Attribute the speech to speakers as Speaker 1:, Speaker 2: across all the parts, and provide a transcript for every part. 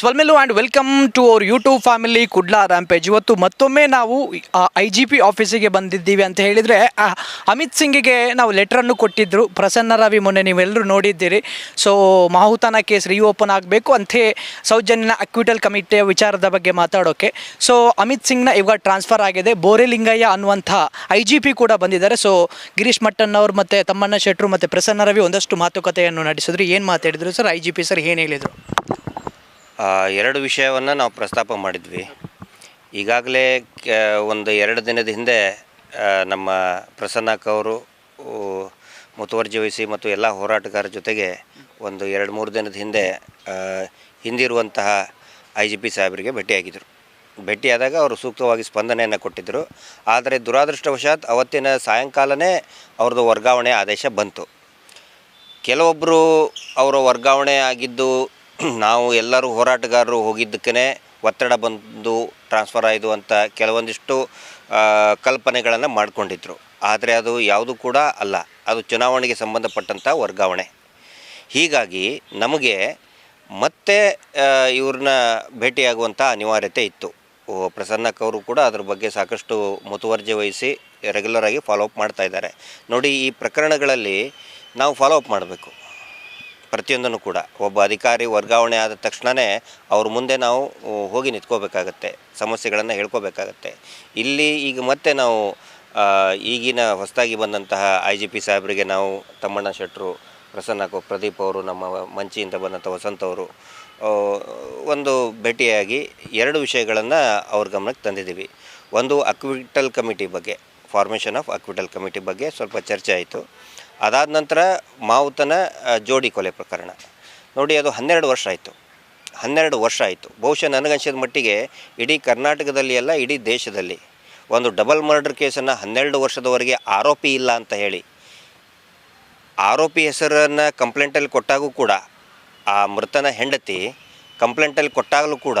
Speaker 1: ಸ್ವಲ್ಮೆಲು and welcome to our YouTube family Kudla Rampage ಇವತ್ತು ಮತ್ತೊಮ್ಮೆ ನಾವು ಐ ಜಿ ಪಿ ಆಫೀಸಿಗೆ ಬಂದಿದ್ದೀವಿ ಅಂತ ಹೇಳಿದರೆ ಅಮಿತ್ ಸಿಂಗಿಗೆ ನಾವು ಲೆಟ್ರನ್ನು ಕೊಟ್ಟಿದ್ದರು ಪ್ರಸನ್ನ ರವಿ ಮೊನ್ನೆ ನೀವೆಲ್ಲರೂ ನೋಡಿದ್ದೀರಿ. ಸೊ ಮಾಹುತನ ಕೇಸ್ ರೀಓಪನ್ ಆಗಬೇಕು ಅಂತೇ ಸೌಜನ್ಯ ಅಕ್ವಿಟಲ್ ಕಮಿಟಿಯ ವಿಚಾರದ ಬಗ್ಗೆ ಮಾತಾಡೋಕ್ಕೆ ಸೊ ಅಮಿತ್ ಸಿಂಗ್ನ ಇವಾಗ ಟ್ರಾನ್ಸ್ಫರ್ ಆಗಿದೆ. ಬೋರೆಲಿಂಗಯ್ಯ ಅನ್ನುವಂಥ ಐ ಜಿ ಪಿ ಕೂಡ ಬಂದಿದ್ದಾರೆ. ಸೊ ಗಿರೀಶ್ ಮಟ್ಟನ್ ಅವರು ಮತ್ತು ತಮ್ಮಣ್ಣ ಶೆಟ್ರು ಮತ್ತು ಪ್ರಸನ್ನ ರವಿ ಒಂದಷ್ಟು ಮಾತುಕತೆಯನ್ನು ನಡೆಸಿದ್ರು. ಏನು ಮಾತಾಡಿದರು sir? I G P sir ಏನು ಹೇಳಿದರು?
Speaker 2: ಎರಡು ವಿಷಯವನ್ನು ನಾವು ಪ್ರಸ್ತಾಪ ಮಾಡಿದ್ವಿ. ಈಗಾಗಲೇ ಒಂದು ಎರಡು ದಿನದ ಹಿಂದೆ ನಮ್ಮ ಪ್ರಸನ್ನಕ್ಕ ಅವರು ಮುತುವರ್ಜಿ ವಹಿಸಿ ಮತ್ತು ಎಲ್ಲ ಹೋರಾಟಗಾರರ ಜೊತೆಗೆ ಒಂದು ಎರಡು ಮೂರು ದಿನದ ಹಿಂದೆ ಹಿಂದಿರುವಂತಹ ಐ ಜಿ ಪಿ ಸಾಹೇಬರಿಗೆ ಭೇಟಿಯಾಗಿದ್ದರು ಭೇಟಿಯಾದಾಗ ಅವರು ಸೂಕ್ತವಾಗಿ ಸ್ಪಂದನೆಯನ್ನು ಕೊಟ್ಟಿದ್ದರು ಆದರೆ ದುರಾದೃಷ್ಟವಶಾತ್ ಅವತ್ತಿನ ಸಾಯಂಕಾಲನೇ ಅವ್ರದ್ದು ವರ್ಗಾವಣೆ ಆದೇಶ ಬಂತು. ಕೆಲವೊಬ್ಬರು ಅವರ ವರ್ಗಾವಣೆ ಆಗಿದ್ದು ನಾವು ಎಲ್ಲರೂ ಹೋರಾಟಗಾರರು ಹೋಗಿದ್ದಕ್ಕೇ ಒತ್ತಡ ಬಂದು ಟ್ರಾನ್ಸ್ಫರ್ ಆಯಿತು ಅಂತ ಕೆಲವೊಂದಿಷ್ಟು ಕಲ್ಪನೆಗಳನ್ನು ಮಾಡಿಕೊಂಡಿದ್ರು. ಆದರೆ ಅದು ಯಾವುದು ಕೂಡ ಅಲ್ಲ. ಅದು ಚುನಾವಣೆಗೆ ಸಂಬಂಧಪಟ್ಟಂಥ ವರ್ಗಾವಣೆ. ಹೀಗಾಗಿ ನಮಗೆ ಮತ್ತೆ ಇವ್ರನ್ನ ಭೇಟಿಯಾಗುವಂಥ ಅನಿವಾರ್ಯತೆ ಇತ್ತು. ಓ, ಪ್ರಸನ್ನಕ್ ಅವರು ಕೂಡ ಅದ್ರ ಬಗ್ಗೆ ಸಾಕಷ್ಟು ಮುತುವರ್ಜಿ ವಹಿಸಿ ರೆಗ್ಯುಲರಾಗಿ ಫಾಲೋಅಪ್ ಫಾಲೋ ಅಪ್ ಮಾಡ್ತಾ ಇದ್ದಾರೆ. ನೋಡಿ ಈ ಪ್ರಕರಣಗಳಲ್ಲಿ ನಾವು ಫಾಲೋಅಪ್ ಮಾಡಬೇಕು. ಪ್ರತಿಯೊಂದನ್ನು ಕೂಡ. ಒಬ್ಬ ಅಧಿಕಾರಿ ವರ್ಗಾವಣೆ ಆದ ತಕ್ಷಣವೇ ಅವ್ರ ಮುಂದೆ ನಾವು ಹೋಗಿ ನಿಂತ್ಕೋಬೇಕಾಗತ್ತೆ. ಸಮಸ್ಯೆಗಳನ್ನು ಹೇಳ್ಕೋಬೇಕಾಗತ್ತೆ. ಇಲ್ಲಿ ಈಗ ಮತ್ತೆ ನಾವು ಈಗಿನ ಹೊಸದಾಗಿ ಬಂದಂತಹ ಐ ಜಿ ಪಿ ಸಾಹೇಬರಿಗೆ ನಾವು ತಮ್ಮಣ್ಣ ಶೆಟ್ಟರು ಪ್ರಸನ್ನ ಪ್ರದೀಪ್ ಅವರು, ನಮ್ಮ ಮಂಚಿಯಿಂದ ಬಂದಂಥ ವಸಂತ ಅವರು ಒಂದು ಭೇಟಿಯಾಗಿ ಎರಡು ವಿಷಯಗಳನ್ನು ಅವ್ರ ಗಮನಕ್ಕೆ ತಂದಿದ್ದೀವಿ. ಒಂದು ಅಕ್ವಿಟಲ್ ಕಮಿಟಿ ಬಗ್ಗೆ ಫಾರ್ಮೇಷನ್ ಆಫ್ ಅಕ್ವಿಟಲ್ ಕಮಿಟಿ ಬಗ್ಗೆ ಸ್ವಲ್ಪ ಚರ್ಚೆ ಆಯಿತು. ಅದಾದ ನಂತರ ಮಾವುತನ ಜೋಡಿ ಕೊಲೆ ಪ್ರಕರಣ. ನೋಡಿ, ಅದು ಹನ್ನೆರಡು ವರ್ಷ ಆಯಿತು. ಹನ್ನೆರಡು ವರ್ಷ ಆಯಿತು. ಬಹುಶಃ ನನಗನ್ಸಿದ ಮಟ್ಟಿಗೆ ಇಡೀ ಕರ್ನಾಟಕದಲ್ಲಿ ಅಲ್ಲ, ಇಡೀ ದೇಶದಲ್ಲಿ ಒಂದು ಡಬಲ್ ಮರ್ಡರ್ ಕೇಸನ್ನು ಹನ್ನೆರಡು ವರ್ಷದವರೆಗೆ ಆರೋಪಿ ಇಲ್ಲ ಅಂತ ಹೇಳಿ, ಆರೋಪಿ ಹೆಸರನ್ನು ಕಂಪ್ಲೇಂಟಲ್ಲಿ ಕೊಟ್ಟಾಗೂ ಕೂಡ, ಆ ಮೃತನ ಹೆಂಡತಿ ಕಂಪ್ಲೇಂಟಲ್ಲಿ ಕೊಟ್ಟಾಗಲೂ ಕೂಡ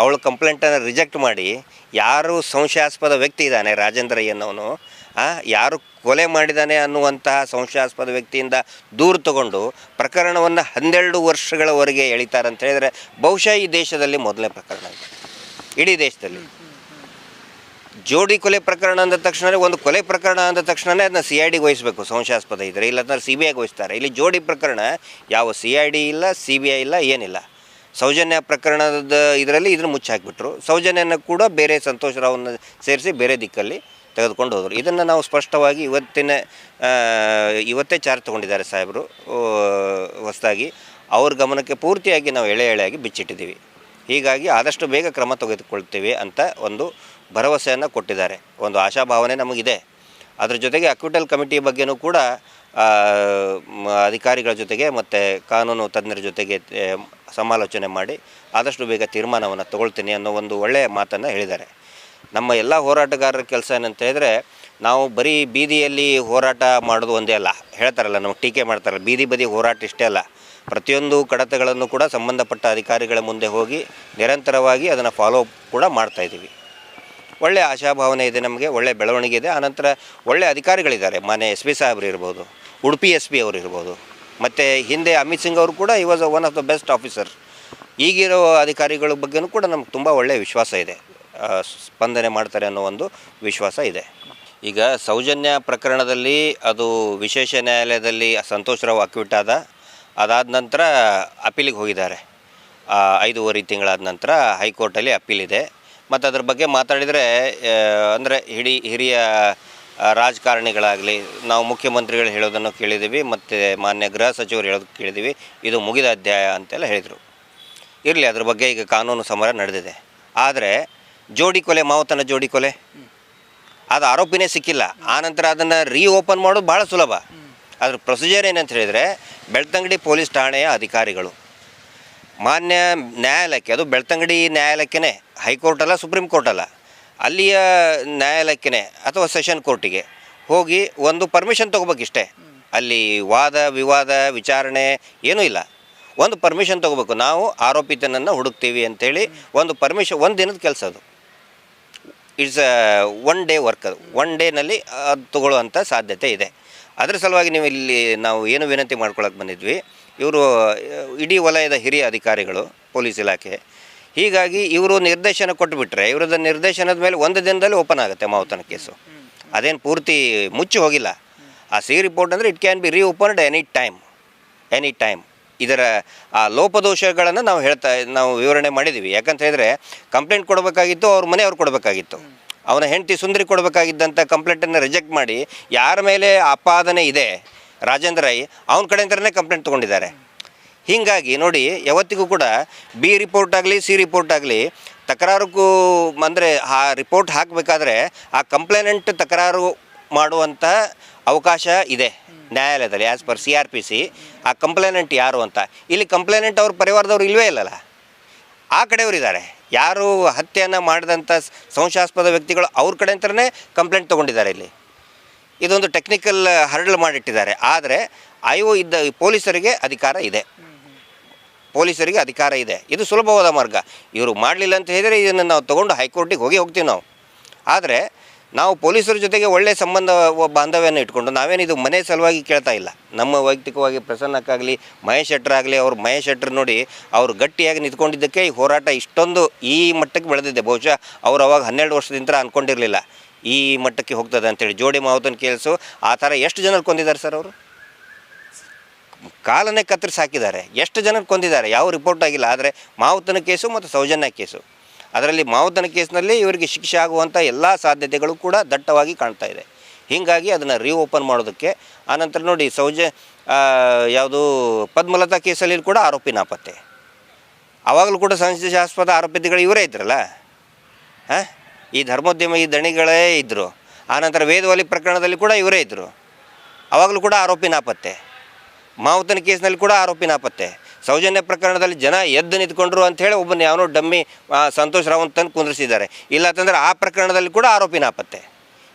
Speaker 2: ಅವಳು ಕಂಪ್ಲೇಂಟನ್ನು ರಿಜೆಕ್ಟ್ ಮಾಡಿ ಯಾರು ಸಂಶಯಾಸ್ಪದ ವ್ಯಕ್ತಿ ಇದ್ದಾನೆ ರಾಜೇಂದ್ರ ಎನ್ನವನು ಆ, ಯಾರು ಕೊಲೆ ಮಾಡಿದ್ದಾನೆ ಅನ್ನುವಂತಹ ಸಂಶಯಾಸ್ಪದ ವ್ಯಕ್ತಿಯಿಂದ ದೂರು ತಗೊಂಡು ಪ್ರಕರಣವನ್ನು ಹನ್ನೆರಡು ವರ್ಷಗಳವರೆಗೆ ಎಳಿತಾರೆ ಅಂತ ಹೇಳಿದರೆ ಬಹುಶಃ ಈ ದೇಶದಲ್ಲಿ ಮೊದಲನೇ ಪ್ರಕರಣ ಇದೆ. ಇಡೀ ದೇಶದಲ್ಲಿ. ಜೋಡಿ ಕೊಲೆ ಪ್ರಕರಣ ಅಂದ ತಕ್ಷಣವೇ ಒಂದು ಕೊಲೆ ಪ್ರಕರಣ ಅಂದ ತಕ್ಷಣವೇ ಅದನ್ನ ಸಿ ಐ ಡಿಗೆ ವಹಿಸಬೇಕು ಸಂಶಯಾಸ್ಪದ ಇದ್ದರೆ ಇಲ್ಲಾಂದ್ರೆ ಸಿ ಬಿ ಐಗೆ ವಹಿಸ್ತಾರೆ. ಇಲ್ಲಿ ಜೋಡಿ ಪ್ರಕರಣ ಯಾವ ಸಿ ಐ ಡಿ ಇಲ್ಲ ಸಿ ಬಿ ಐ ಇಲ್ಲ ಏನಿಲ್ಲ. ಸೌಜನ್ಯ ಪ್ರಕರಣದ ಇದರಲ್ಲಿ ಇದನ್ನು ಮುಚ್ಚಾಕಿಬಿಟ್ರು ಸೌಜನ್ಯನ ಕೂಡ ಬೇರೆ ಸಂತೋಷ್ ರಾವ್ನ ಸೇರಿಸಿ ಬೇರೆ ದಿಕ್ಕಲ್ಲಿ ತೆಗೆದುಕೊಂಡು ಹೋದರು. ಇದನ್ನು ನಾವು ಸ್ಪಷ್ಟವಾಗಿ ಇವತ್ತಿನ ಇವತ್ತೇ ಚಾರ್ಜ್ ತೊಗೊಂಡಿದ್ದಾರೆ ಸಾಹೇಬರು. ಹೊಸದಾಗಿ. ಅವ್ರ ಗಮನಕ್ಕೆ ಪೂರ್ತಿಯಾಗಿ ನಾವು ಎಳೆ ಎಳೆಯಾಗಿ ಬಿಚ್ಚಿಟ್ಟಿದ್ದೀವಿ. ಹೀಗಾಗಿ ಆದಷ್ಟು ಬೇಗ ಕ್ರಮ ತೆಗೆದುಕೊಳ್ತೀವಿ ಅಂತ ಒಂದು ಭರವಸೆಯನ್ನು ಕೊಟ್ಟಿದ್ದಾರೆ. ಒಂದು ಆಶಾಭಾವನೆ ನಮಗಿದೆ. ಅದರ ಜೊತೆಗೆ ಅಕ್ವಿಟಲ್ ಕಮಿಟಿ ಬಗ್ಗೆನೂ ಕೂಡ ಅಧಿಕಾರಿಗಳ ಜೊತೆಗೆ ಮತ್ತು ಕಾನೂನು ತಜ್ಞರ ಜೊತೆಗೆ ಸಮಾಲೋಚನೆ ಮಾಡಿ ಆದಷ್ಟು ಬೇಗ ತೀರ್ಮಾನವನ್ನು ತಗೊಳ್ತೀನಿ ಅನ್ನೋ ಒಂದು ಒಳ್ಳೆಯ ಮಾತನ್ನು ಹೇಳಿದ್ದಾರೆ. ನಮ್ಮ ಎಲ್ಲ ಹೋರಾಟಗಾರರ ಕೆಲಸ ಏನಂತ ಹೇಳಿದರೆ, ನಾವು ಬರೀ ಬೀದಿಯಲ್ಲಿ ಹೋರಾಟ ಮಾಡೋದು ಒಂದೇ ಅಲ್ಲ. ಹೇಳ್ತಾರಲ್ಲ, ನಮಗೆ ಟೀಕೆ ಮಾಡ್ತಾರಲ್ಲ, ಬೀದಿ ಬದಿ ಹೋರಾಟ ಇಷ್ಟೇ ಅಲ್ಲ. ಪ್ರತಿಯೊಂದು ಕಡತಗಳನ್ನು ಕೂಡ ಸಂಬಂಧಪಟ್ಟ ಅಧಿಕಾರಿಗಳ ಮುಂದೆ ಹೋಗಿ ನಿರಂತರವಾಗಿ ಅದನ್ನು ಫಾಲೋ ಅಪ್ ಕೂಡ ಮಾಡ್ತಾಯಿದ್ದೀವಿ ಒಳ್ಳೆಯ ಆಶಾಭಾವನೆ ಇದೆ ನಮಗೆ ಒಳ್ಳೆಯ ಬೆಳವಣಿಗೆ ಇದೆ. ಆನಂತರ ಒಳ್ಳೆಯ ಅಧಿಕಾರಿಗಳಿದ್ದಾರೆ, ಮಾನ್ಯ ಎಸ್ ಪಿ ಸಾಹೇಬ್ರು ಇರ್ಬೋದು. ಉಡುಪಿ ಎಸ್ ಪಿ ಅವರು ಇರ್ಬೋದು. ಮತ್ತು ಹಿಂದೆ ಅಮಿತ್ ಸಿಂಗ್ ಅವರು ಕೂಡ ಈ was one of the best officer ಈಗಿರೋ ಅಧಿಕಾರಿಗಳ ಬಗ್ಗೆನೂ ಕೂಡ ನಮ್ಗೆ ತುಂಬ ಒಳ್ಳೆಯ ವಿಶ್ವಾಸ ಇದೆ. ಸ್ಪಂದನೆ ಮಾಡ್ತಾರೆ ಅನ್ನೋ ಒಂದು ವಿಶ್ವಾಸ ಇದೆ. ಈಗ ಸೌಜನ್ಯ ಪ್ರಕರಣದಲ್ಲಿ ಅದು ವಿಶೇಷ ನ್ಯಾಯಾಲಯದಲ್ಲಿ ಸಂತೋಷ್ ಅಕ್ವಿಟ್ ಆದ, ಅದಾದ ನಂತರ ಅಪೀಲಿಗೆ ಹೋಗಿದ್ದಾರೆ. ಐದೂವರೆ ತಿಂಗಳಾದ ನಂತರ ಹೈಕೋರ್ಟಲ್ಲಿ ಅಪೀಲ್ ಇದೆ. ಮತ್ತು ಅದ್ರ ಬಗ್ಗೆ ಮಾತಾಡಿದರೆ ಅಂದರೆ ಹಿಡಿ ಹಿರಿಯ ರಾಜಕಾರಣಿಗಳಾಗಲಿ, ನಾವು ಮುಖ್ಯಮಂತ್ರಿಗಳು ಹೇಳೋದನ್ನು ಕೇಳಿದ್ದೀವಿ, ಮತ್ತು ಮಾನ್ಯ ಗೃಹ ಸಚಿವರು ಹೇಳೋದು ಕೇಳಿದ್ದೀವಿ. ಇದು ಮುಗಿದ ಅಧ್ಯಾಯ ಅಂತೆಲ್ಲ ಹೇಳಿದರು. ಇರಲಿ, ಅದ್ರ ಬಗ್ಗೆ ಈಗ ಕಾನೂನು ಸಮರ ನಡೆದಿದೆ. ಆದರೆ, ಜೋಡಿ ಕೊಲೆ, ಮಾವತನ ಜೋಡಿ ಕೊಲೆ, ಅದು ಆರೋಪಿನೇ ಸಿಕ್ಕಿಲ್ಲ. ಆನಂತರ ಅದನ್ನು ರೀ ಓಪನ್ ಮಾಡೋದು ಭಾಳ ಸುಲಭ. ಅದ್ರ ಪ್ರೊಸೀಜರ್ ಏನಂತ ಹೇಳಿದರೆ, ಬೆಳ್ತಂಗಡಿ ಪೊಲೀಸ್ ಠಾಣೆಯ ಅಧಿಕಾರಿಗಳು. ಮಾನ್ಯ ನ್ಯಾಯಾಲಯಕ್ಕೆ, ಅದು ಬೆಳ್ತಂಗಡಿ ನ್ಯಾಯಾಲಯಕ್ಕೇ ಹೈಕೋರ್ಟ್ ಅಲ್ಲ, ಸುಪ್ರೀಂ ಕೋರ್ಟ್ ಅಲ್ಲ. ಅಲ್ಲಿಯ ನ್ಯಾಯಾಲಯಕ್ಕೆ ಅಥವಾ ಸೆಷನ್ ಕೋರ್ಟಿಗೆ ಹೋಗಿ ಒಂದು ಪರ್ಮಿಷನ್ ತೊಗೋಬೇಕಿಷ್ಟೇ. ಅಲ್ಲಿ ವಾದ, ವಿವಾದ, ವಿಚಾರಣೆ ಏನೂ ಇಲ್ಲ. ಒಂದು ಪರ್ಮಿಷನ್ ತೊಗೋಬೇಕು. ನಾವು ಆರೋಪಿತನನ್ನು ಹುಡುಕ್ತೀವಿ ಅಂಥೇಳಿ ಒಂದು ಪರ್ಮಿಷನ್ ಒಂದು ದಿನದ ಕೆಲಸ ಅದು. ಇಟ್ಸ್ ಒನ್ ಡೇ ವರ್ಕ್ ಅದು. ಒನ್ ಡೇನಲ್ಲಿ ಅದು ತಗೊಳ್ಳುವಂಥ ಸಾಧ್ಯತೆ ಇದೆ. ಅದರ ಸಲುವಾಗಿ ನೀವು ಇಲ್ಲಿ ನಾವು ಏನು ವಿನಂತಿ ಮಾಡ್ಕೊಳಕ್ಕೆ ಬಂದಿದ್ವಿ, ಇವರು, ಇಡೀ ವಲಯದ ಹಿರಿಯ ಅಧಿಕಾರಿಗಳು, ಪೊಲೀಸ್ ಇಲಾಖೆ ಹೀಗಾಗಿ ಇವರು ನಿರ್ದೇಶನ ಕೊಟ್ಟುಬಿಟ್ರೆ ಇವರದ ನಿರ್ದೇಶನದ ಮೇಲೆ ಒಂದು ದಿನದಲ್ಲಿ ಓಪನ್ ಆಗುತ್ತೆ ಮಾವುತನ ಕೇಸು. ಅದೇನು ಪೂರ್ತಿ ಮುಚ್ಚಿ ಹೋಗಿಲ್ಲ. ಆ ಸಿ ರಿಪೋರ್ಟ್ ಅಂದರೆ it can be reopened any time any time. ಇದರ ಆ ಲೋಪದೋಷಗಳನ್ನು ನಾವು ಹೇಳ್ತಾ, ನಾವು ವಿವರಣೆ ಮಾಡಿದ್ದೀವಿ ಯಾಕಂತ ಹೇಳಿದ್ರೆ, ಕಂಪ್ಲೇಂಟ್ ಕೊಡಬೇಕಾಗಿತ್ತು, ಅವ್ರ ಮನೆಯವ್ರು ಕೊಡಬೇಕಾಗಿತ್ತು. ಅವನ ಹೆಂಡತಿ ಸುಂದರಿ ಕೊಡಬೇಕಾಗಿದ್ದಂಥ ಕಂಪ್ಲೇಂಟನ್ನು ರಿಜೆಕ್ಟ್ ಮಾಡಿ, ಯಾರ ಮೇಲೆ ಆಪಾದನೆ ಇದೆ, ರಾಜೇಂದ್ರ ರೈ, ಅವನ ಕಡೆಯಿಂದನೇ ಕಂಪ್ಲೇಂಟ್ ತೊಗೊಂಡಿದ್ದಾರೆ. ಹೀಗಾಗಿ ನೋಡಿ, ಯಾವತ್ತಿಗೂ ಕೂಡ ಬಿ ರಿಪೋರ್ಟ್ ಆಗಲಿ, ಸಿ ರಿಪೋರ್ಟ್ ಆಗಲಿ, ತಕರಾರುಗೂ ಅಂದರೆ ಆ ರಿಪೋರ್ಟ್ ಹಾಕಬೇಕಾದ್ರೆ ಆ ಕಂಪ್ಲೇನೆಂಟ್ ತಕರಾರು ಮಾಡುವಂಥ ಅವಕಾಶ ಇದೆ ನ್ಯಾಯಾಲಯದಲ್ಲಿ as per C R P C ಆ ಕಂಪ್ಲೇನೆಂಟ್ ಯಾರು ಅಂತ? ಇಲ್ಲಿ ಕಂಪ್ಲೇನೆಂಟ್ ಅವ್ರ ಪರಿವಾರದವ್ರು ಇಲ್ಲವೇ ಇಲ್ಲಲ್ಲ? ಆ ಕಡೆಯವರಿದ್ದಾರೆ ಯಾರು ಹತ್ಯೆಯನ್ನು ಮಾಡಿದಂಥ ಸಂಶಯಾಸ್ಪದ ವ್ಯಕ್ತಿಗಳು ಅವ್ರ ಕಡೆ ಅಂತಲೇ ಕಂಪ್ಲೇಂಟ್ ತೊಗೊಂಡಿದ್ದಾರೆ ಇಲ್ಲಿ. ಇದೊಂದು ಟೆಕ್ನಿಕಲ್ ಹರ್ಡಲ್ ಮಾಡಿಟ್ಟಿದ್ದಾರೆ. ಆದರೆ ಐ ಇದ್ದ ಪೊಲೀಸರಿಗೆ ಅಧಿಕಾರ ಇದೆ. ಪೊಲೀಸರಿಗೆ ಅಧಿಕಾರ ಇದೆ. ಇದು ಸುಲಭವಾದ ಮಾರ್ಗ. ಇವರು ಮಾಡಲಿಲ್ಲ ಅಂತ ಹೇಳಿದರೆ ಇದನ್ನು ನಾವು ತೊಗೊಂಡು ಹೈಕೋರ್ಟಿಗೆ ಹೋಗಿ ಹೋಗ್ತೀವಿ ನಾವು. ಆದರೆ ನಾವು ಪೊಲೀಸರ ಜೊತೆಗೆ ಒಳ್ಳೆಯ ಸಂಬಂಧ ಬಾಂಧವ್ಯನ ಇಟ್ಕೊಂಡು ನಾವೇನು ಇದು ಮನೆ ಸಲುವಾಗಿ ಕೇಳ್ತಾ ಇಲ್ಲ. ನಮ್ಮ ವೈಯಕ್ತಿಕವಾಗಿ ಪ್ರಸನ್ನಕ್ಕಾಗಲಿ, ಮಹೇಶ್ ಶೆಟ್ಟರ್ ಆಗಲಿ, ಅವ್ರು ಮಹೇಶ್ ಶೆಟ್ಟರ್ ನೋಡಿ ಅವರು ಗಟ್ಟಿಯಾಗಿ ನಿಂತ್ಕೊಂಡಿದ್ದಕ್ಕೆ ಈ ಹೋರಾಟ ಇಷ್ಟೊಂದು ಈ ಮಟ್ಟಕ್ಕೆ ಬೆಳೆದಿದೆ. ಬಹುಶಃ ಅವ್ರು ಅವಾಗ ಹನ್ನೆರಡು ವರ್ಷದಿಂದ ಅಂದ್ಕೊಂಡಿರಲಿಲ್ಲ ಈ ಮಟ್ಟಕ್ಕೆ ಹೋಗ್ತದೆ ಅಂತೇಳಿ. ಜೋಡಿ ಮಾವುತನ ಕೇಳಿಸು. ಆ ಥರ ಎಷ್ಟು ಜನರು ಕೊಂದಿದ್ದಾರೆ ಸರ್ ಅವರು? ಕಾಲನ್ನೇ ಕತ್ತರಿಸಿ ಹಾಕಿದ್ದಾರೆ. ಎಷ್ಟು ಜನರು ಕೊಂದಿದ್ದಾರೆ? ಯಾವ ರಿಪೋರ್ಟ್ ಆಗಿಲ್ಲ. ಆದರೆ ಮಾವುತನ ಕೇಸು ಮತ್ತು ಸೌಜನ್ಯ ಕೇಸು. ಅದರಲ್ಲಿ ಮಾವುತನ ಕೇಸ್ನಲ್ಲಿ ಇವರಿಗೆ ಶಿಕ್ಷೆ ಆಗುವಂಥ ಎಲ್ಲ ಸಾಧ್ಯತೆಗಳು ಕೂಡ ದಟ್ಟವಾಗಿ ಕಾಣ್ತಾ ಇದೆ. ಹೀಗಾಗಿ ಅದನ್ನು ರೀಓಪನ್ ಮಾಡೋದಕ್ಕೆ ಆನಂತರ ನೋಡಿ ಸೌಜ ಯಾವುದು ಪದ್ಮಲತಾ ಕೇಸಲ್ಲಿ ಕೂಡ ಆರೋಪಿ ನಾಪತ್ತೆ ಆವಾಗಲೂ ಕೂಡ ಸಂಶಯಾಸ್ಪದ ಆರೋಪಿಗಳು ಇವರೇ ಇದ್ರಲ್ಲ? ಹಾಂ? ಈ ಧರ್ಮೋದ್ಯಮ, ಈ ದಣಿಗಳೇ ಇದ್ದರು ಆನಂತರ ವೇದವಾಲಿ ಪ್ರಕರಣದಲ್ಲಿ ಕೂಡ ಇವರೇ ಇದ್ದರು ಆವಾಗಲೂ ಕೂಡ ಆರೋಪಿ ನಾಪತ್ತೆ ಮಾವುತನ ಕೇಸ್ನಲ್ಲಿ ಕೂಡ ಆರೋಪಿ ನಾಪತ್ತೆ ಸೌಜನ್ಯ ಪ್ರಕರಣದಲ್ಲಿ ಜನ ಎದ್ದು ನಿಂತ್ಕೊಂಡ್ರು ಹೇಳಿ ಒಬ್ಬನ ಯಾವನೋ ಡಮ್ಮಿ ಸಂತೋಷ್ ರಾವ್ ತಂದು ಕುಂದ್ರಿಸಿದ್ದಾರೆ. ಇಲ್ಲ ಅಂತಂದ್ರೆ ಆ ಪ್ರಕರಣದಲ್ಲಿ ಕೂಡ ಆರೋಪಿ ನಾಪತ್ತೆ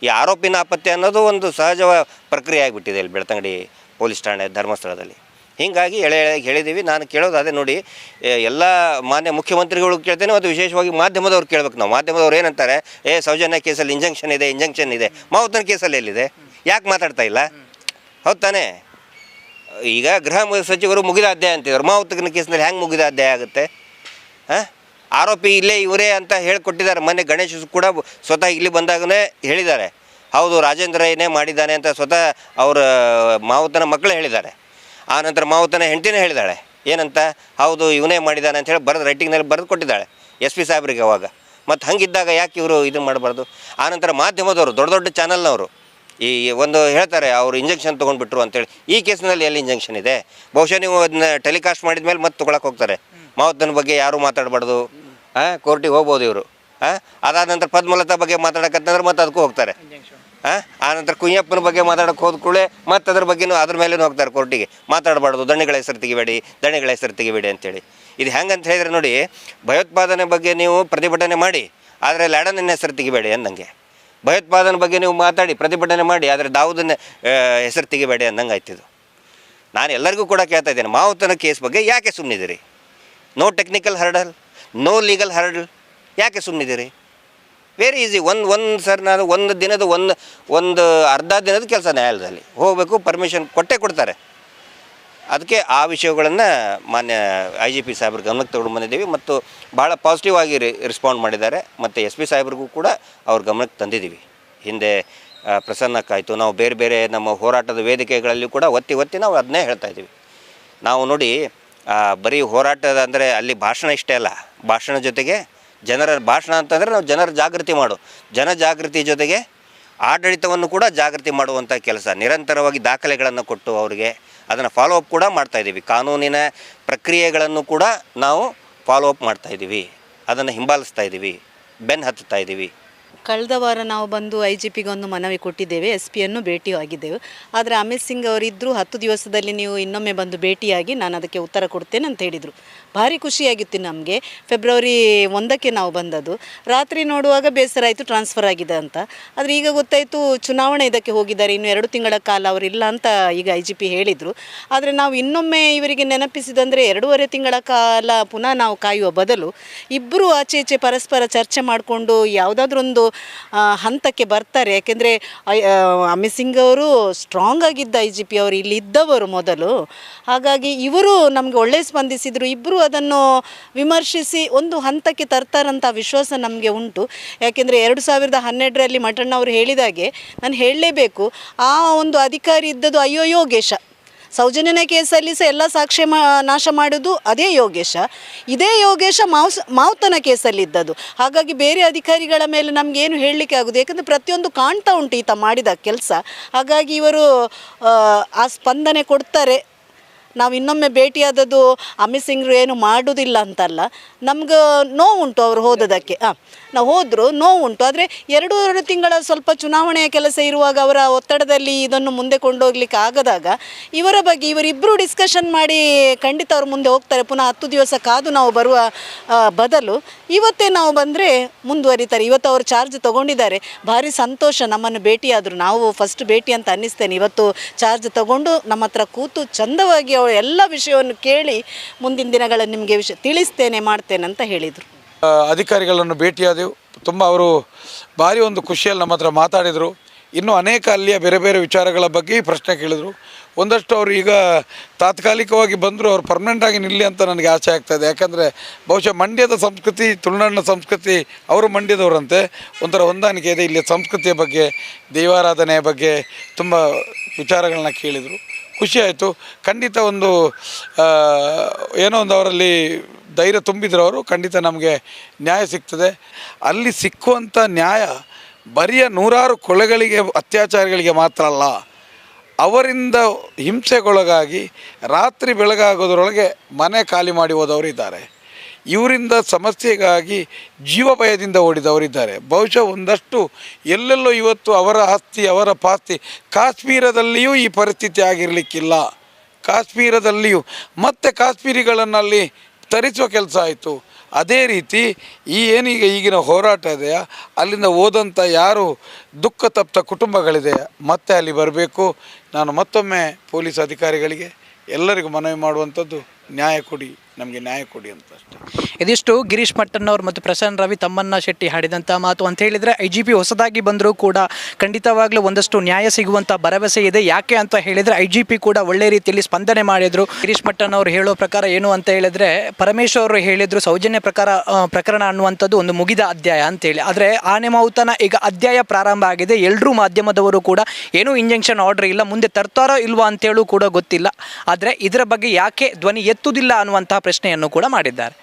Speaker 2: ಈ ಆರೋಪಿ ನಾಪತ್ತೆ ಅನ್ನೋದು ಒಂದು ಸಹಜ ಪ್ರಕ್ರಿಯೆ ಆಗಿಬಿಟ್ಟಿದೆ ಇಲ್ಲಿ ಬೆಳ್ತಂಗಡಿ ಪೊಲೀಸ್ ಠಾಣೆ ಧರ್ಮಸ್ಥಳದಲ್ಲಿ. ಹೀಗಾಗಿ ಎಳೆ ಎಳೆಗೆ ಹೇಳಿದ್ದೀವಿ. ನಾನು ಕೇಳೋದು ಅದೇ ನೋಡಿ ಎಲ್ಲ ಮಾನ್ಯ ಮುಖ್ಯಮಂತ್ರಿಗಳು ಕೇಳ್ತೇನೆ ಮತ್ತು ವಿಶೇಷವಾಗಿ ಮಾಧ್ಯಮದವ್ರು ಕೇಳ್ಬೇಕು ನಾವು. ಮಾಧ್ಯಮದವ್ರು ಏನಂತಾರೆ, ಏ, ಸೌಜನ್ಯ ಕೇಸಲ್ಲಿ ಇಂಜಂಕ್ಷನ್ ಇದೆ ಇಂಜಂಕ್ಷನ್ ಇದೆ. ಮಾವುತನ ಕೇಸಲ್ಲಿ ಎಲ್ಲಿದೆ? ಯಾಕೆ ಮಾತಾಡ್ತಾ ಇಲ್ಲ? ಹೌದು ತಾನೇ? ಈಗ ಗೃಹ ಸಚಿವರು ಮುಗಿದ ಅಧ್ಯಾಯ ಅಂತಿದ್ರು ಮಾವುತನ ಕೇಸ್ನಲ್ಲಿ ಹೆಂಗೆ ಮುಗಿದ ಅಧ್ಯಾಯ ಆಗುತ್ತೆ? ಹಾಂ? ಆರೋಪಿ ಇಲ್ಲೇ ಇವರೇ ಅಂತ ಹೇಳಿಕೊಟ್ಟಿದ್ದಾರೆ. ಮೊನ್ನೆ ಗಣೇಶ್ ಕೂಡ ಸ್ವತಃ ಇಲ್ಲಿ ಬಂದಾಗನೇ ಹೇಳಿದ್ದಾರೆ. ಹೌದು, ರಾಜೇಂದ್ರ ಏನೇ ಮಾಡಿದ್ದಾನೆ ಅಂತ ಸ್ವತಃ ಅವರ ಮಾವುತನ ಮಕ್ಕಳು ಹೇಳಿದ್ದಾರೆ. ಆ ನಂತರ ಮಾವುತನ ಹೆಂಡತಿನೇ ಹೇಳಿದ್ದಾಳೆ. ಏನಂತ? ಹೌದು, ಇವನೇ ಮಾಡಿದ್ದಾನೆ ಅಂತ ಹೇಳಿ ಬರೆದು, ರೈಟಿಂಗ್ನಲ್ಲಿ ಬರೆದು ಕೊಟ್ಟಿದ್ದಾಳೆ ಎಸ್ ಪಿ ಸಾಹೇಬ್ರಿಗೆ ಅವಾಗ. ಮತ್ತು ಹಂಗಿದ್ದಾಗ ಯಾಕೆ ಇವರು ಇದನ್ನು ಮಾಡಬಾರ್ದು? ಆನಂತರ ಮಾಧ್ಯಮದವರು, ದೊಡ್ಡ ದೊಡ್ಡ ಚಾನಲ್ನವರು ಈ ಒಂದು ಹೇಳ್ತಾರೆ ಅವರು ಇಂಜೆಕ್ಷನ್ ತೊಗೊಂಡ್ಬಿಟ್ರು ಅಂತೇಳಿ. ಈ ಕೇಸ್ನಲ್ಲಿ ಎಲ್ಲಿ ಇಂಜೆಕ್ಷನ್ ಇದೆ? ಬಹುಶಃ ನೀವು ಅದನ್ನ ಟೆಲಿಕಾಸ್ಟ್ ಮಾಡಿದ ಮೇಲೆ ಮತ್ತೆ ತೊಗೊಳಕ್ಕೆ ಹೋಗ್ತಾರೆ. ಮಾವತ್ತನ ಬಗ್ಗೆ ಯಾರೂ ಮಾತಾಡಬಾರ್ದು. ಹಾಂ ಕೋರ್ಟಿಗೆ ಹೋಗ್ಬೋದು ಇವರು. ಹಾಂ ಅದಾದ ನಂತರ ಪದ್ಮಲತಾ ಬಗ್ಗೆ ಮಾತಾಡಕತ್ತಂದ್ರೆ ಮತ್ತೆ ಅದಕ್ಕೂ ಹೋಗ್ತಾರೆ. ಹಾಂ ಆನಂತರ ಕುಯ್ಯಪ್ಪನ ಬಗ್ಗೆ ಮಾತಾಡಕ್ಕೆ ಹೋದ ಕೂಡಲೇ ಮತ್ತೆ ಅದ್ರ ಬಗ್ಗೆನೂ ಅದ್ರ ಮೇಲೆ ಹೋಗ್ತಾರೆ ಕೋರ್ಟಿಗೆ ಮಾತಾಡಬಾರ್ದು ದಣಿಗಳ ಹೆಸರು ತೆಗಿಬೇಡಿ ದಣಿಗಳ ಹೆಸರು ತೆಗಿಬೇಡಿ ಅಂತೇಳಿ. ಇದು ಹೆಂಗಂತ ಹೇಳಿದ್ರೆ ನೋಡಿ ಭಯೋತ್ಪಾದನೆ ಬಗ್ಗೆ ನೀವು ಪ್ರತಿಭಟನೆ ಮಾಡಿ ಆದರೆ ಲ್ಯಾಡನ್ನ ಹೆಸರು ತೆಗಿಬೇಡಿ ಅಂದಂಗೆ. ಭಯೋತ್ಪಾದನೆ ಬಗ್ಗೆ ನೀವು ಮಾತಾಡಿ, ಪ್ರತಿಭಟನೆ ಮಾಡಿ, ಆದರೆ ದಾವುದನ್ನ ಹೆಸರು ತೆಗಿಬೇಡಿ ಅಂದಂಗೆ ಆಯ್ತಿದ್ದು ನಾನು ಎಲ್ಲರಿಗೂ ಕೂಡ ಕೇಳ್ತಾ ಇದ್ದೇನೆ, ಮಾವುತನ ಕೇಸ್ ಬಗ್ಗೆ ಯಾಕೆ ಸುಮ್ಮನಿದ್ದೀರಿ no technical hurdle no legal hurdle ಯಾಕೆ ಸುಮ್ಮನಿದ್ದೀರಿ ವೆರಿ ಈಸಿ ಒಂದು ಒಂದು ಸರ್ ನಾನು, ಒಂದು ದಿನದ, ಒಂದು ಒಂದು ಅರ್ಧ ದಿನದ ಕೆಲಸ ನ್ಯಾಯಾಲಯದಲ್ಲಿ. ಹೋಗಬೇಕು ಪರ್ಮಿಷನ್ ಕೊಟ್ಟೇ ಕೊಡ್ತಾರೆ. ಅದಕ್ಕೆ ಆ ವಿಷಯಗಳನ್ನು ಮಾನ್ಯ ಐ ಜಿ ಪಿ ಸಾಹೇಬ್ರ ಗಮನಕ್ಕೆ ತಗೊಂಡು ಬಂದಿದ್ದೀವಿ ಮತ್ತು ಭಾಳ ಪಾಸಿಟಿವ್ ಆಗಿ ರೆಸ್ಪಾಂಡ್ ಮಾಡಿದ್ದಾರೆ. ಮತ್ತು ಎಸ್ ಪಿ ಸಾಹೇಬ್ರಿಗೂ ಕೂಡ ಅವ್ರ ಗಮನಕ್ಕೆ ತಂದಿದ್ದೀವಿ. ಹಿಂದೆ ಪ್ರಸನ್ನಕ್ಕಾಯಿತು ನಾವು ಬೇರೆ ಬೇರೆ ನಮ್ಮ ಹೋರಾಟದ ವೇದಿಕೆಗಳಲ್ಲಿ ಕೂಡ ಒತ್ತಿ ಒತ್ತಿ ನಾವು ಅದನ್ನೇ ಹೇಳ್ತಾ ಇದ್ದೀವಿ. ನಾವು ನೋಡಿ ಬರೀ ಹೋರಾಟದ ಅಂದರೆ ಅಲ್ಲಿ ಭಾಷಣ ಇಷ್ಟೇ ಅಲ್ಲ. ಭಾಷಣ ಜೊತೆಗೆ ಜನರ ಭಾಷಣ ಅಂತಂದರೆ ನಾವು ಜನರ ಜಾಗೃತಿ ಮಾಡು. ಜನ ಜಾಗೃತಿ ಜೊತೆಗೆ ಆಡಳಿತವನ್ನು ಕೂಡ ಜಾಗೃತಿ ಮಾಡುವಂಥ ಕೆಲಸ. ನಿರಂತರವಾಗಿ ದಾಖಲೆಗಳನ್ನು ಕೊಟ್ಟು ಅವರಿಗೆ ಅದನ್ನು ಫಾಲೋ ಅಪ್ ಕೂಡ ಮಾಡ್ತಾ ಇದ್ದೀವಿ ಕಾನೂನಿನ ಪ್ರಕ್ರಿಯೆಗಳನ್ನು ಕೂಡ ನಾವು ಫಾಲೋ ಅಪ್ ಮಾಡ್ತಾ ಇದ್ದೀವಿ ಅದನ್ನು ಹಿಂಬಾಲಿಸ್ತಾ ಇದ್ದೀವಿ ಬೆನ್ ಹತ್ತುತ್ತಾ ಇದ್ದೀವಿ
Speaker 3: ಕಳೆದ ವಾರ ನಾವು ಬಂದು ಐ ಜಿ ಪಿಗೆ ಒಂದು ಮನವಿ ಕೊಟ್ಟಿದ್ದೇವೆ. ಎಸ್ ಪಿಯನ್ನು ಭೇಟಿ ಆಗಿದ್ದೆವು ಆದರೆ ಅಮಿತ್ ಸಿಂಗ್ ಅವರಿದ್ದರು ಹತ್ತು ದಿವಸದಲ್ಲಿ ನೀವು ಇನ್ನೊಮ್ಮೆ ಬಂದು ಭೇಟಿಯಾಗಿ ನಾನು ಅದಕ್ಕೆ ಉತ್ತರ ಕೊಡ್ತೇನೆ ಅಂತ ಹೇಳಿದರು. ಭಾರಿ ಖುಷಿಯಾಗಿತ್ತು ನಮಗೆ. ಫೆಬ್ರವರಿ ಒಂದಕ್ಕೆ ನಾವು ಬಂದದ್ದು. ರಾತ್ರಿ ನೋಡುವಾಗ ಬೇಸರ ಆಯಿತು ಟ್ರಾನ್ಸ್ಫರ್ ಆಗಿದೆ ಅಂತ. ಆದರೆ ಈಗ ಗೊತ್ತಾಯಿತು, ಚುನಾವಣೆ ಇದಕ್ಕೆ ಹೋಗಿದ್ದಾರೆ. ಇನ್ನು ಎರಡು ತಿಂಗಳ ಕಾಲ ಅವರಿಲ್ಲ ಅಂತ ಈಗ ಐ ಜಿ ಪಿ ಹೇಳಿದರು. ಆದರೆ ನಾವು ಇನ್ನೊಮ್ಮೆ ಇವರಿಗೆ ನೆನಪಿಸಿದಂದರೆ ಎರಡೂವರೆ ತಿಂಗಳ ಕಾಲ ಪುನಃ ನಾವು ಕಾಯುವ ಬದಲು ಇಬ್ಬರು ಆಚೆ ಈಚೆ ಪರಸ್ಪರ ಚರ್ಚೆ ಮಾಡಿಕೊಂಡು ಯಾವುದಾದ್ರೊಂದು ಹಂತಕ್ಕೆ ಬರ್ತಾರೆ. ಯಾಕೆಂದರೆ ಅಮಿತ್ ಸಿಂಗ್ ಅವರು ಸ್ಟ್ರಾಂಗ್ ಆಗಿದ್ದ ಐ ಜಿ ಪಿ ಅವರು ಇಲ್ಲಿ ಇದ್ದವರು ಮೊದಲು. ಹಾಗಾಗಿ ಇವರು ನಮಗೆ ಒಳ್ಳೆ ಸ್ಪಂದಿಸಿದರು. ಇಬ್ಬರು ಅದನ್ನು ವಿಮರ್ಶಿಸಿ ಒಂದು ಹಂತಕ್ಕೆ ತರ್ತಾರಂಥ ವಿಶ್ವಾಸ ನಮಗೆ ಉಂಟು. ಯಾಕೆಂದರೆ ಎರಡು ಸಾವಿರದ ಹನ್ನೆರಡರಲ್ಲಿ ಮಠಣ್ಣ ಅವರು ಹೇಳಿದಾಗೆ ನಾನು ಹೇಳಲೇಬೇಕು. ಆ ಒಂದು ಅಧಿಕಾರಿ ಇದ್ದದ್ದು ಅಯ್ಯೋ ಯೋಗೇಶ. ಸೌಜನ್ಯನ ಕೇಸಲ್ಲಿ ಸಹ ಎಲ್ಲ ಸಾಕ್ಷ್ಯ ಮಾ, ನಾಶ ಮಾಡೋದು ಅದೇ ಯೋಗೇಶ. ಇದೇ ಯೋಗೇಶ ಮಾವ್ಸ್ ಮಾವುತನ ಕೇಸಲ್ಲಿ ಇದ್ದದ್ದು. ಹಾಗಾಗಿ ಬೇರೆ ಅಧಿಕಾರಿಗಳ ಮೇಲೆ ನಮ್ಗೆ ಏನು ಹೇಳಲಿಕ್ಕೆ ಆಗೋದು. ಯಾಕಂದರೆ ಪ್ರತಿಯೊಂದು ಕಾಣ್ತಾ ಉಂಟು ಈತ ಮಾಡಿದ ಕೆಲಸ. ಹಾಗಾಗಿ ಇವರು ಆ ಸ್ಪಂದನೆ ಕೊಡ್ತಾರೆ. ನಾವು ಇನ್ನೊಮ್ಮೆ ಭೇಟಿಯಾದದ್ದು ಅಮಿತ್ ಸಿಂಗ್ರು ಏನು ಮಾಡೋದಿಲ್ಲ ಅಂತಲ್ಲ, ನಮ್ಗೆ ನೋವುಂಟು ಅವರು ಹೋದದಕ್ಕೆ. ಹಾಂ, ನಾವು ಹೋದರು ನೋವುಂಟು, ಆದರೆ ಎರಡು ತಿಂಗಳ ಸ್ವಲ್ಪ ಚುನಾವಣೆಯ ಕೆಲಸ ಇರುವಾಗ ಅವರ ಒತ್ತಡದಲ್ಲಿ ಇದನ್ನು ಮುಂದೆ ಕೊಂಡೋಗ್ಲಿಕ್ಕೆ ಆಗದಾಗ ಇವರ ಬಗ್ಗೆ ಇವರಿಬ್ಬರು ಡಿಸ್ಕಷನ್ ಮಾಡಿ ಖಂಡಿತ ಅವರು ಮುಂದೆ ಹೋಗ್ತಾರೆ. ಪುನಃ ಹತ್ತು ದಿವಸ ಕಾದು ನಾವು ಬರುವ ಬದಲು ಇವತ್ತೇ ನಾವು ಬಂದರೆ ಮುಂದುವರಿತಾರೆ. ಇವತ್ತು ಅವರು ಚಾರ್ಜ್ ತಗೊಂಡಿದ್ದಾರೆ. ಭಾರಿ ಸಂತೋಷ ನಮ್ಮನ್ನು ಭೇಟಿಯಾದರು. ನಾವು ಫಸ್ಟ್ ಭೇಟಿ ಅಂತ ಅನ್ನಿಸ್ತೇನೆ. ಇವತ್ತು ಚಾರ್ಜ್ ತಗೊಂಡು ನಮ್ಮ ಹತ್ರ ಕೂತು ಚಂದವಾಗಿ ಅವರು ಎಲ್ಲ ವಿಷಯವನ್ನು ಕೇಳಿ ಮುಂದಿನ ದಿನಗಳಲ್ಲಿ ನಿಮಗೆ ವಿಷಯ ತಿಳಿಸ್ತೇನೆ, ಮಾಡ್ತೇನೆ ಅಂತ ಹೇಳಿದರು.
Speaker 4: ಅಧಿಕಾರಿಗಳನ್ನು ಭೇಟಿಯಾದೆವು. ತುಂಬ ಅವರು ಭಾರಿ ಒಂದು ಖುಷಿಯಲ್ಲಿ ನಮ್ಮ ಹತ್ರ ಮಾತಾಡಿದರು. ಇನ್ನು ಅನೇಕ ಅಲ್ಲಿಯ ಬೇರೆ ಬೇರೆ ವಿಚಾರಗಳ ಬಗ್ಗೆ ಪ್ರಶ್ನೆ ಕೇಳಿದರು. ಒಂದಷ್ಟು ಅವರು ಈಗ ತಾತ್ಕಾಲಿಕವಾಗಿ ಬಂದರೂ, ಅವರು ಪರ್ಮನೆಂಟಾಗಿ ನಿಲ್ಲಿ ಅಂತ ನನಗೆ ಆಸೆ ಆಗ್ತಾಯಿದೆ ಯಾಕಂದರೆ ಬಹುಶಃ ಮಂಡ್ಯದ ಸಂಸ್ಕೃತಿ, ತುಳುನಾಡಿನ ಸಂಸ್ಕೃತಿ ಅವರು ಮಂಡ್ಯದವರಂತೆ. ಒಂಥರ ಹೊಂದಾಣಿಕೆ ಇದೆ. ಇಲ್ಲಿಯ ಸಂಸ್ಕೃತಿಯ ಬಗ್ಗೆ, ದೇವಾರಾಧನೆಯ ಬಗ್ಗೆ ತುಂಬ ವಿಚಾರಗಳನ್ನ ಕೇಳಿದರು. ಖುಷಿ ಆಯಿತು. ಖಂಡಿತ ಒಂದು ಏನೋ ಒಂದು ಅವರಲ್ಲಿ ಧೈರ್ಯ ತುಂಬಿದ್ರು ಅವರು, ಖಂಡಿತ ನಮಗೆ ನ್ಯಾಯ ಸಿಗ್ತದೆ. ಅಲ್ಲಿ ಸಿಕ್ಕುವಂಥ ನ್ಯಾಯ ಬರಿಯ ನೂರಾರು ಕೊಳೆಗಳಿಗೆ ಅತ್ಯಾಚಾರಗಳಿಗೆ ಮಾತ್ರ ಅಲ್ಲ, ಅವರಿಂದ ಹಿಂಸೆಗೊಳಗಾಗಿ ರಾತ್ರಿ ಬೆಳಗಾಗೋದ್ರೊಳಗೆ ಮನೆ ಖಾಲಿ ಮಾಡಿ ಹೋದವರು ಇದ್ದಾರೆ. ಇವರಿಂದ ಸಮಸ್ಯೆಗಾಗಿ ಜೀವ ಭಯದಿಂದ ಓಡಿದವರಿದ್ದಾರೆ. ಬಹುಶಃ ಒಂದಷ್ಟು ಎಲ್ಲೆಲ್ಲೋ ಇವತ್ತು ಅವರ ಆಸ್ತಿ, ಅವರ ಪಾಸ್ತಿ ಕಾಶ್ಮೀರದಲ್ಲಿಯೂ ಈ ಪರಿಸ್ಥಿತಿ ಆಗಿರಲಿಕ್ಕಿಲ್ಲ. ಕಾಶ್ಮೀರದಲ್ಲಿಯೂ ಮತ್ತೆ ಕಾಶ್ಮೀರಿಗಳನ್ನಲ್ಲಿ ತರಿಸುವ ಕೆಲಸ ಆಯಿತು. ಅದೇ ರೀತಿ ಈ ಏನೀಗ ಈಗಿನ ಹೋರಾಟ ಇದೆಯಾ? ಅಲ್ಲಿಂದ ಹೋದಂಥ ಯಾರು ದುಃಖ ತಪ್ತ ಕುಟುಂಬಗಳಿದೆ? ಮತ್ತೆ ಅಲ್ಲಿ ಬರಬೇಕು. ನಾನು ಮತ್ತೊಮ್ಮೆ ಪೊಲೀಸ್ ಅಧಿಕಾರಿಗಳಿಗೆ ಎಲ್ಲರಿಗೂ ಮನವಿ ಮಾಡುವಂಥದ್ದು ನ್ಯಾಯ ಕೊಡಿ. ನಮಗೆ ನ್ಯಾಯ ಕೊಡಿ ಅಂತ ಅಷ್ಟೇ.
Speaker 1: ಇದಿಷ್ಟು ಗಿರೀಶ್ ಮಟ್ಟಣ್ಣವ್ರು ಮತ್ತು ಪ್ರಸನ್ನ ರವಿ ತಮ್ಮನ್ನ ಶೆಟ್ಟಿ ಹಾಡಿದಂಥ ಮಾತು ಅಂತ ಹೇಳಿದರೆ ಐ ಜಿ ಪಿ ಹೊಸದಾಗಿ ಬಂದರೂ ಕೂಡ ಖಂಡಿತವಾಗ್ಲೂ ಒಂದಷ್ಟು ನ್ಯಾಯ ಸಿಗುವಂಥ ಭರವಸೆ ಇದೆ. ಯಾಕೆ ಅಂತ ಹೇಳಿದರೆ ಐ ಜಿ ಪಿ ಕೂಡ ಒಳ್ಳೆ ರೀತಿಯಲ್ಲಿ ಸ್ಪಂದನೆ ಮಾಡಿದರು. ಗಿರೀಶ್ ಮಟ್ಟಣ್ಣವ್ರು ಹೇಳೋ ಪ್ರಕಾರ ಏನು ಅಂತ ಹೇಳಿದರೆ ಪರಮೇಶ್ವರ್ ಅವರು ಹೇಳಿದರು ಸೌಜನ್ಯ ಪ್ರಕಾರ ಪ್ರಕರಣ ಅನ್ನುವಂಥದ್ದು ಒಂದು ಮುಗಿದ ಅಧ್ಯಾಯ ಅಂತೇಳಿ ಆದರೆ ಆನೆ ಮಾವುತನ ಈಗ ಅಧ್ಯಾಯ ಪ್ರಾರಂಭ ಆಗಿದೆ. ಎಲ್ಲರೂ ಮಾಧ್ಯಮದವರು ಕೂಡ ಏನೂ ಇಂಜೆಕ್ಷನ್ ಆರ್ಡರ್ ಇಲ್ಲ. ಮುಂದೆ ತರ್ತಾರೋ ಇಲ್ವಾ ಅಂತೇಳೂ ಕೂಡ ಗೊತ್ತಿಲ್ಲ. ಆದರೆ ಇದರ ಬಗ್ಗೆ ಯಾಕೆ ಧ್ವನಿ ಎತ್ತುವುದಿಲ್ಲ ಅನ್ನುವಂತಹ ಪ್ರಶ್ನೆಯನ್ನು ಕೂಡ ಮಾಡಿದ್ದಾರೆ.